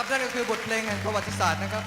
ครับนั่นก็คือบทเพลงแห่งประวัติศาสตร์นะครับ